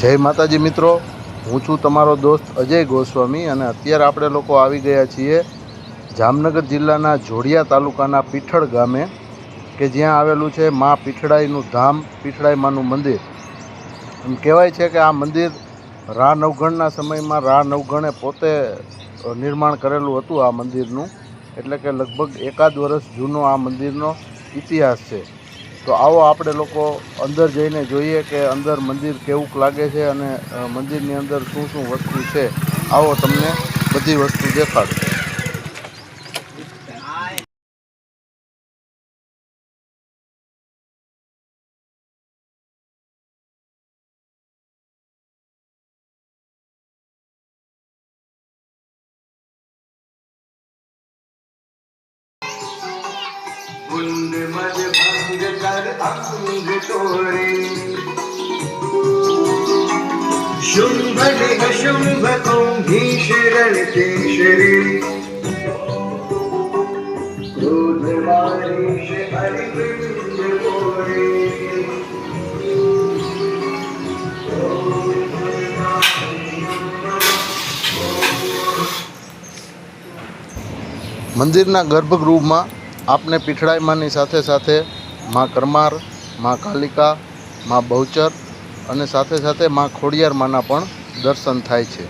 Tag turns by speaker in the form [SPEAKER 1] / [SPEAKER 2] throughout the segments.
[SPEAKER 1] જય માતાજી મિત્રો. હું છું તમારો દોસ્ત અજય ગોસ્વામી અને અત્યારે આપણે લોકો આવી ગયા છીએ જામનગર જિલ્લાના જોડિયા તાલુકાના પીઠળ ગામે, કે જ્યાં આવેલું છે મા પીઠળાઈનું ધામ, પીઠળાઈ માનું મંદિર. એમ કહેવાય છે કે આ મંદિર રા નવઘણના સમયમાં રા નવઘણે પોતે નિર્માણ કરેલું હતું આ મંદિરનું. એટલે કે લગભગ એકાદ વર્ષ જૂનો આ મંદિરનો ઇતિહાસ છે. તો આવો આપણે લોકો અંદર જઈને જોઈએ કે અંદર મંદિર કેવું લાગે છે અને મંદિરની અંદર શું શું વસ્તુ છે. આવો તમને બધી વસ્તુ દેખાડું
[SPEAKER 2] कुंड मद भंग कर अंग तोड़े शुंभ निह शुंभ कुंभीशरण केशरी क्रोध मारीश हरिवृंद कोरे
[SPEAKER 1] મંદિરના ગર્ભગૃહમાં આપને પીઠળાઈમાંની સાથે સાથે મા કરમાર, મા કાલિકા, મા બહુચર અને સાથે સાથે મા ખોડિયાર માના પણ દર્શન થાય છે.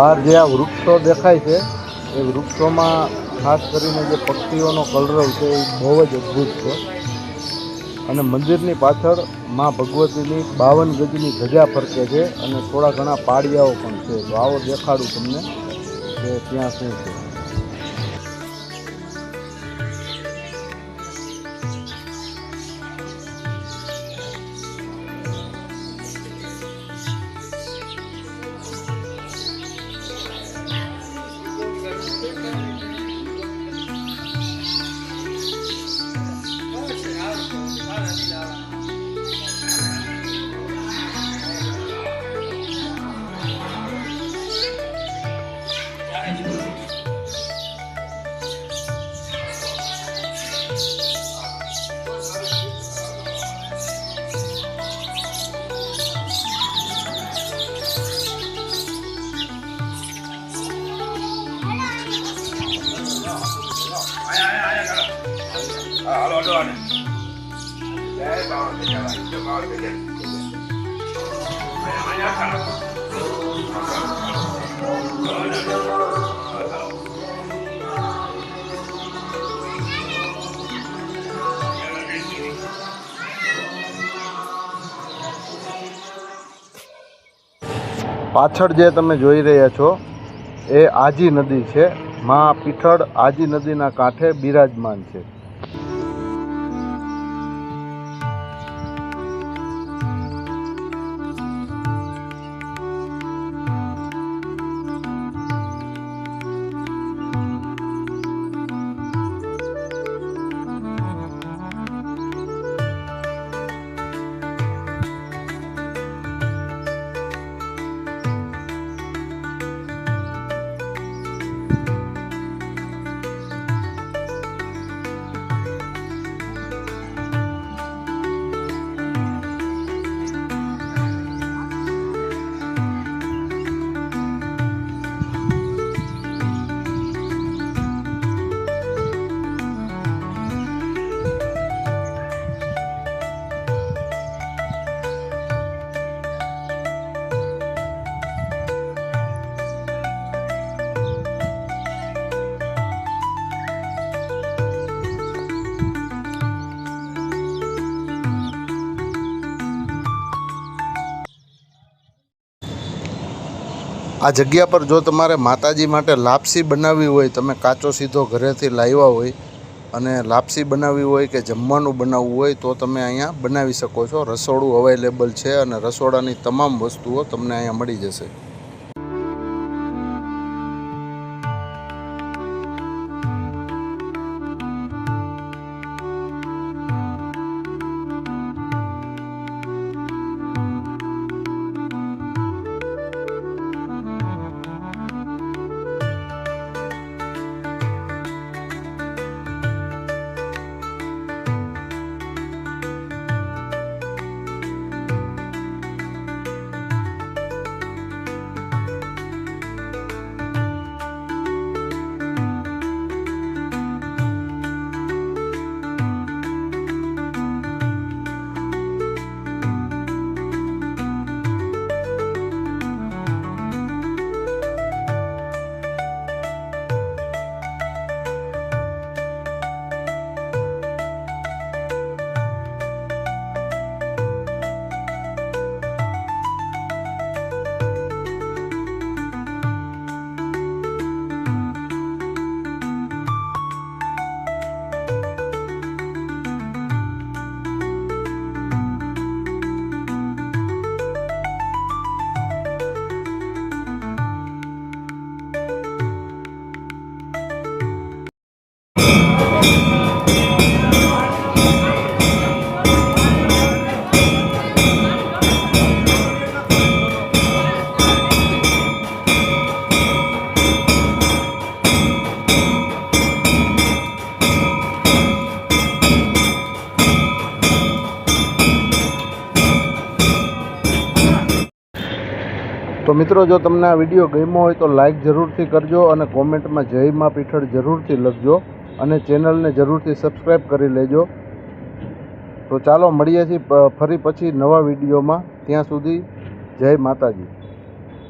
[SPEAKER 1] બહાર જે આ વૃક્ષો દેખાય છે. એ વૃક્ષોમાં ખાસ કરીને જે પક્ષીઓનો કલરવ છે એ બહુ જ અદ્ભુત છે. અને મંદિરની પાછળ મા ભગવતીની બાવન ગજની ધજા ફરકે છે અને થોડા ઘણા પાળિયાઓ પણ છે. તો આવો દેખાડું તમને કે ત્યાં શું છે. પાછળ જે તમે જોઈ રહ્યા છો, એ આજી નદી છે. મા પીઠળ આજી નદીના કાંઠે બિરાજમાન છે. આ જગ્યા પર જો તમારે માતાજી માટે લાપસી બનાવવી હોય, તમે કાચો સીધો ઘરેથી લાવ્યા હોય અને લાપસી બનાવવી હોય કે જમવાનું બનાવવું હોય, તો તમે અહીંયા બનાવી શકો છો. રસોડું અવેલેબલ છે અને રસોડાની તમામ વસ્તુઓ તમને અહીંયા મળી જશે. મિત્રો, જો તમને આ વીડિયો ગમ્યો હોય તો લાઇક જરૂરથી કરજો અને કોમેન્ટમાં જય મા પીઠળ જરૂરથી લખજો અને ચેનલને જરૂરથી સબસ્ક્રાઈબ કરી લેજો. તો ચાલો મળીએ છીએ ફરી પછી નવા વિડીયોમાં. ત્યાં સુધી જય માતાજી.